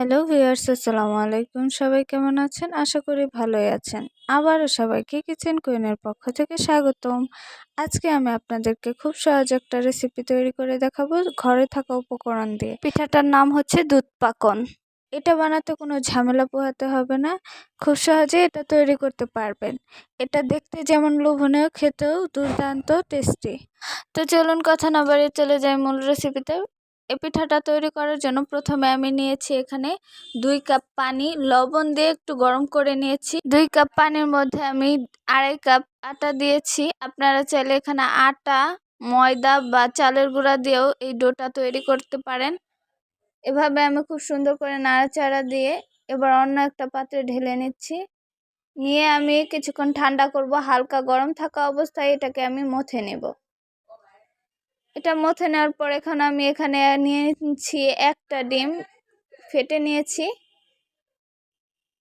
Hello viewers, আসসালামু আলাইকুম। সবাই কেমন আছেন? আশা করি ভালোই আছেন। আবারও সবাইকে কিচেন কুইনের পক্ষ থেকে স্বাগতম। আজকে আমি আপনাদেরকে খুব সহজ একটা রেসিপি তৈরি করে দেখাবো ঘরে থাকা উপকরণ দিয়ে। পিঠাটার নাম হচ্ছে দুধ পাকন। এটা বানাতে কোনো ঝামেলা পোহাতে হবে না। খুব সহজে এটা তৈরি করতে পারবেন। এটা দেখতে যেমন লোভনীয়, খেতেও দুর্দান্ত টেস্টি তো চলুন কথা না বাড়িয়ে চলে যাই মূল রেসিপিতে এই পিঠাটা তৈরি করার জন্য প্রথমে আমি নিয়েছি এখানে দুই কাপ পানি, লবণ দিয়ে একটু গরম করে নিয়েছি। দুই কাপ পানির মধ্যে আমি আড়াই কাপ আটা দিয়েছি। আপনারা চাইলে এখানে আটা, ময়দা বা চালের গুঁড়া দিয়েও এই ডোটা তৈরি করতে পারেন। এভাবে আমি খুব সুন্দর করে নাড়াচাড়া দিয়ে এবার অন্য একটা পাত্রে ঢেলে নিচ্ছি। নিয়ে আমি কিছুক্ষণ ঠান্ডা করব, হালকা গরম থাকা অবস্থায় এটাকে আমি মথে নেব। এটা মথে নেওয়ার পর এখন আমি এখানে নিয়ে নিচ্ছি একটা ডিম। ফেটে নিয়েছি।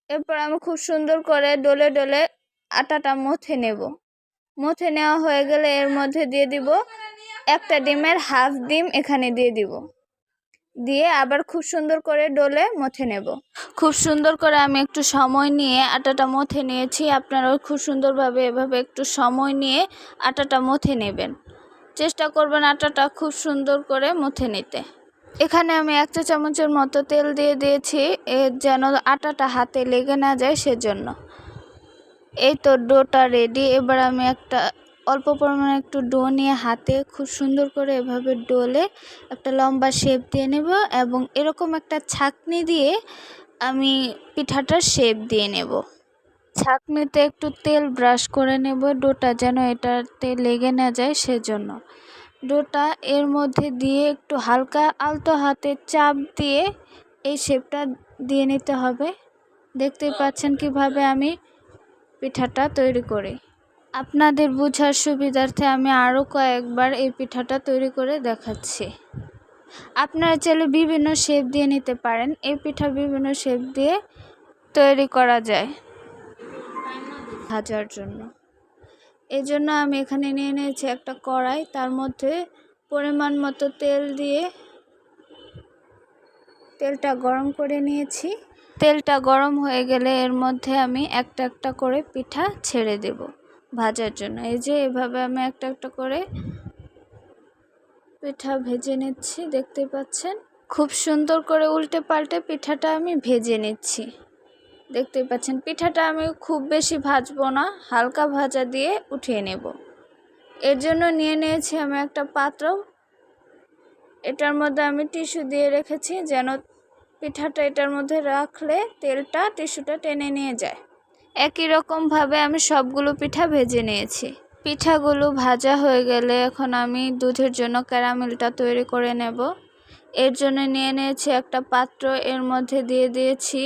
এরপর আমি খুব সুন্দর করে ডলে ডলে আটাটা মথে নেব। মথে নেওয়া হয়ে গেলে এর মধ্যে দিয়ে দিব একটা ডিমের হাফ ডিম এখানে দিয়ে দিব। দিয়ে আবার খুব সুন্দর করে ডলে মথে নেব। খুব সুন্দর করে আমি একটু সময় নিয়ে আটাটা মথে নিয়েছি। আপনারাও খুব সুন্দরভাবে এভাবে একটু সময় নিয়ে আটাটা মথে নেবেন। চেষ্টা করবেন আটাটা খুব সুন্দর করে মুথে নিতে। এখানে আমি এক চা চামচের মতো তেল দিয়ে দিয়েছি যেন আটাটা হাতে লেগে না যায় সেজন্য। এই তো ডোটা রেডি এবার আমি একটা অল্প পরিমাণে একটু ডো নিয়ে হাতে খুব সুন্দর করে এভাবে ডোলে একটা লম্বা শেপ দিয়ে নেব এবং এরকম একটা ছাকনি দিয়ে আমি পিঠাটার শেপ দিয়ে নেব। ছাঁকনিতে একটু তেল ব্রাশ করে নেব, ডোটা যেন এটাতে লেগে না যায় সেজন্য। ডোটা এর মধ্যে দিয়ে একটু হালকা আলতো হাতে চাপ দিয়ে এই শেপটা দিয়ে নিতে হবে। দেখতেই পাচ্ছেন কীভাবে আমি পিঠাটা তৈরি করি। আপনাদের বোঝার সুবিধার্থে আমি আরও কয়েকবার এই পিঠাটা তৈরি করে দেখাচ্ছি। আপনারা চাইলে বিভিন্ন শেপ দিয়ে নিতে পারেন। এই পিঠা বিভিন্ন শেপ দিয়ে তৈরি করা যায়। ভাজার জন্য। এই জন্য আমি এখানে নিয়ে নিয়েছি একটা কড়াই, তার মধ্যে পরিমাণ মতো তেল দিয়ে তেলটা গরম করে নিয়েছি। তেলটা গরম হয়ে গেলে এর মধ্যে আমি একটা একটা করে পিঠা ছেড়ে দেব ভাজার জন্য। এই যে এভাবে আমি একটা একটা করে পিঠা ভেজে নিচ্ছি, দেখতে পাচ্ছেন? খুব সুন্দর করে উল্টে পাল্টে পিঠাটা আমি ভেজে নিচ্ছি। দেখতেই পাচ্ছেন, পিঠাটা আমি খুব বেশি ভাজবো না, হালকা ভাজা দিয়ে উঠিয়ে নেব। এর জন্য নিয়ে নিয়েছি আমি একটা পাত্র। এটার মধ্যে আমি টিস্যু দিয়ে রেখেছি যেন পিঠাটা এটার মধ্যে রাখলে তেলটা টিস্যুটা টেনে নিয়ে যায়। একই রকমভাবে আমি সবগুলো পিঠা ভেজে নিয়েছি। পিঠাগুলো ভাজা হয়ে গেলে এখন আমি দুধের জন্য ক্যারামেলটা তৈরি করে নেব। এর জন্য নিয়ে নিয়েছি একটা পাত্র, এর মধ্যে দিয়ে দিয়েছি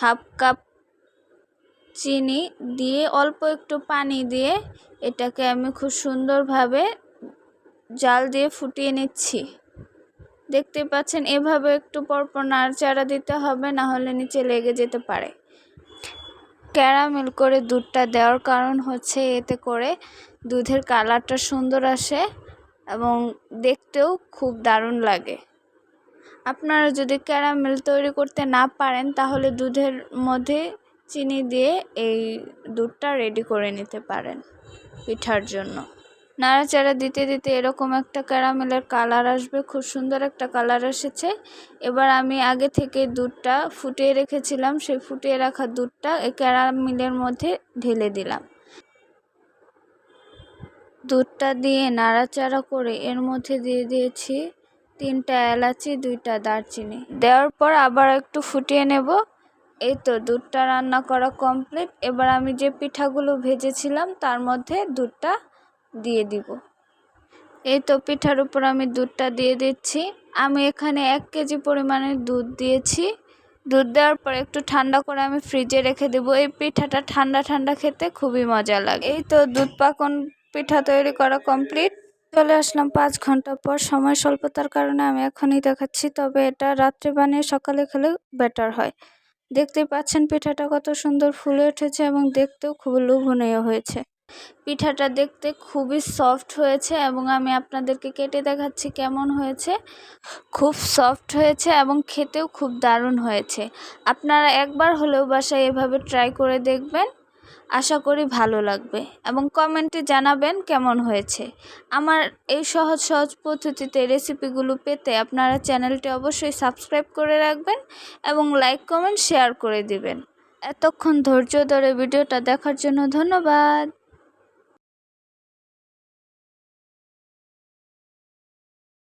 হাফ কাপ চিনি দিয়ে অল্প একটু পানি দিয়ে এটাকে আমি খুব সুন্দরভাবে জাল দিয়ে ফুটিয়ে নিচ্ছি। দেখতে পাচ্ছেন, এভাবে একটু পরপর নাড়চাড়া দিতে হবে, না হলে নিচে লেগে যেতে পারে। ক্যারামেল করে দুধটা দেওয়ার কারণ হচ্ছে এতে করে দুধের কালারটা সুন্দর আসে এবং দেখতেও খুব দারুণ লাগে। আপনারা যদি ক্যারামেল তৈরি করতে না পারেন, তাহলে দুধের মধ্যে চিনি দিয়ে এই দুধটা রেডি করে নিতে পারেন পিঠার জন্য। নাড়াচাড়া দিতে দিতে এরকম একটা ক্যারামেলের কালার আসবে, খুব সুন্দর একটা কালার এসেছে। এবার আমি আগে থেকে দুধটা ফুটিয়ে রেখেছিলাম, সেই ফুটিয়ে রাখা দুধটা এই ক্যারামেলের মধ্যে ঢেলে দিলাম। দুধটা দিয়ে নাড়াচাড়া করে এর মধ্যে দিয়ে দিয়েছি তিনটা এলাচি, দুইটা দারচিনি। দেওয়ার পর আবার একটু ফুটিয়ে নেব। এই তো দুধটা রান্না করা কমপ্লিট। এবার আমি যে পিঠাগুলো ভেজেছিলাম, তার মধ্যে দুধটা দিয়ে দিব। এই তো পিঠার উপর আমি দুধটা দিয়ে দিচ্ছি। আমি এখানে এক কেজি পরিমাণের দুধ দিয়েছি। দুধ দেওয়ার পর একটু ঠান্ডা করে আমি ফ্রিজে রেখে দেবো। এই পিঠাটা ঠান্ডা ঠান্ডা খেতে খুবই মজা লাগে। এই তো দুধ পাকন পিঠা তৈরি করা কমপ্লিট। চলে আসলাম পাঁচ ঘণ্টা পর। সময় স্বল্পতার কারণে আমি এখনই দেখাচ্ছি, তবে এটা রাত্রে বানিয়ে সকালে খেলে বেটার হয়। দেখতেই পাচ্ছেন পিঠাটা কত সুন্দর ফুলে উঠেছে এবং দেখতেও খুব লোভনীয় হয়েছে। পিঠাটা দেখতে খুবই সফট হয়েছে এবং আমি আপনাদেরকে কেটে দেখাচ্ছি কেমন হয়েছে। খুব সফট হয়েছে এবং খেতেও খুব দারুণ হয়েছে। আপনারা একবার হলেও বাসায় এভাবে ট্রাই করে দেখবেন। আশা করি ভালো লাগবে। এবং কমেন্টে জানাবেন কেমন হয়েছে। আমার এই সহজ সহজ পদ্ধতিতে রেসিপিগুলো পেতে আপনারা চ্যানেলটি অবশ্যই সাবস্ক্রাইব করে রাখবেন এবং লাইক, কমেন্ট, শেয়ার করে দিবেন। এতক্ষণ ধৈর্য ধরে ভিডিওটা দেখার জন্য ধন্যবাদ।